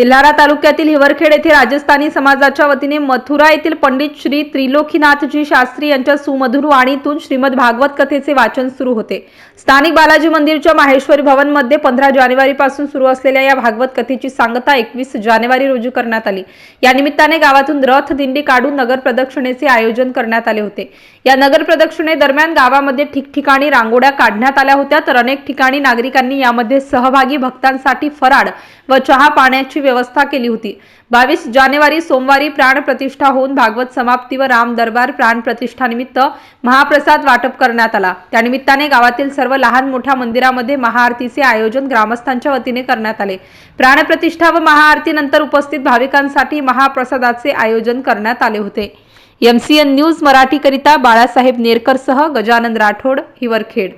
तेल्हारा तालुक्यातील हिवरखेड येथे राजस्थानी समाजाच्या वतीने मथुरा येथील पंडित श्री त्रिलोकीनाथजी शास्त्री यांच्या सुमधुर वाणीतून श्रीमद भागवत कथेचे वाचन सुरू होते. स्थानिक बालाजी मंदिरच्या माहेश्वरी भवनमध्ये पंधरा जानेवारी पासून सुरू असलेल्या या भागवत कथेची सांगता एकवीस जानेवारी रोजी करण्यात आली. या निमित्ताने गावातून रथ दिंडी काढून नगर प्रदक्षिणेचे आयोजन करण्यात आले होते. या नगर प्रदक्षिणे दरम्यान गावामध्ये ठिकठिकाणी रांगोळ्या काढण्यात आल्या होत्या तर अनेक ठिकाणी नागरिकांनी यामध्ये सहभागी भक्तांसाठी फराळ व चहा पाण्याची व्यवस्था केली होती. बावीस जानेवारी सोमवारी प्राण प्रतिष्ठा होऊन भागवत समाप्ती व राम दरबार प्राण महाप्रसाद वाटप करण्यात आला. त्यानिमित्ताने गावातील सर्व लहान मोठ्या मंदिरामध्ये महाआरतीचे आयोजन ग्रामस्थांच्या वतीने करण्यात आले. प्राणप्रतिष्ठा व महाआरतीनंतर उपस्थित भाविकांसाठी महाप्रसादाचे आयोजन करण्यात आले होते. एमसीएन न्यूज मराठीकरिता बाळासाहेब नेरकरसह गजानन राठोड हिवरखेड.